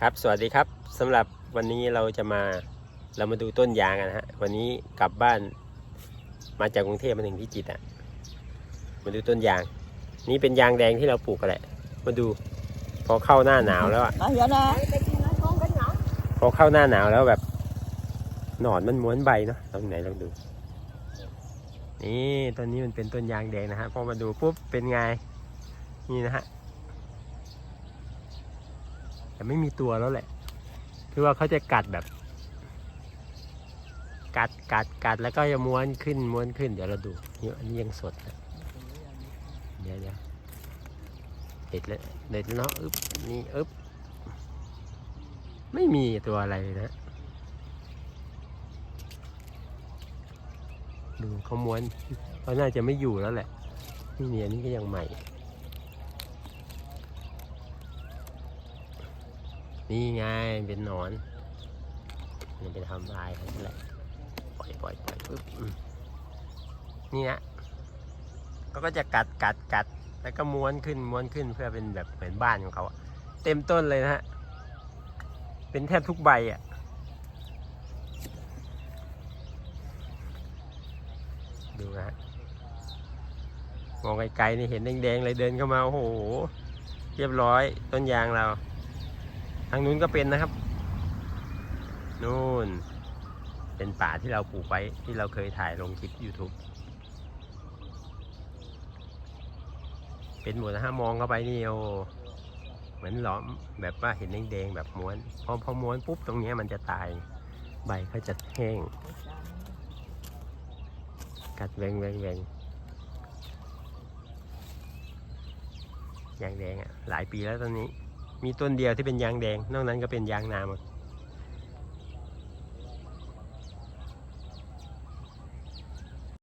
ครับ สวัสดีครับสำหรับวันนี้เราจะมาเรามาดูต้นยางกันนะฮะ วันนี้กลับบ้านมาจากกรุงเทพมาถึงพิจิตรอะ มาดูต้นยาง นี่เป็นยางแดงที่เราปลูกกันแหละ มาดู พอเข้าหน้าหนาวแล้วอะ Nói vậy nè พอเข้าหน้าหนาวแล้วแบบ หนอนมันม้วนใบเนาะตรงไหนลองดู นี่ต้นนี้มันเป็นต้นยางแดงนะฮะพอมาดูปุ๊บเป็นไงนี่นะฮะ แต่ไม่มีตัวแล้วแหละ คือว่าเขาจะกัดแบบ กัดกัดกัดแล้วก็จะม้วนขึ้นม้วนขึ้นเดี๋ยวเราดูนี่อันนี้ยังสดนะเดี๋ยวเดี๋ยวเด็ดแล้วเด็ดแล้วเนาะอึ๊บนี่อึ๊บไม่มีตัวอะไรเลยนะดูเขาม้วนเขาน่าจะไม่อยู่แล้วแหละนี่เนี่ยนี่ก็ยังใหม่ นี่ไงเป็นหนอนมันไปทำลายเขาแหละปล่อยปล่อยปล่อยปุ๊บนี่นะเขาก็จะกัดกัดกัด แล้วก็ม้วนขึ้นม้วนขึ้นเพื่อเป็นแบบเหมือนบ้านของเขาเต็มต้นเลยนะฮะเป็นแทบทุกใบอะดูนะฮะมองไกลๆนี่เห็นแดงๆเลยเดินเข้ามาโอ้โห เรียบร้อยต้นยางเรา ทางนู้นก็เป็นนะครับ นู่น เป็นป่าที่เราปลูกไว้ที่เราเคยถ่ายลงคลิป YouTube เป็นหมดนะฮะมองเข้าไปนี่โอ้เหมือนหลอมแบบว่าเห็นแดงๆแบบม้วนพอพอม้วนปุ๊บตรงเนี้ยมันจะตาย ใบก็จะแห้ง กัดแวงแวงแวงยางแดงอะ หลายปีแล้วตอนนี้ มีต้นเดียวที่เป็นยางแดง นอกนั้นก็เป็นยางนาหมด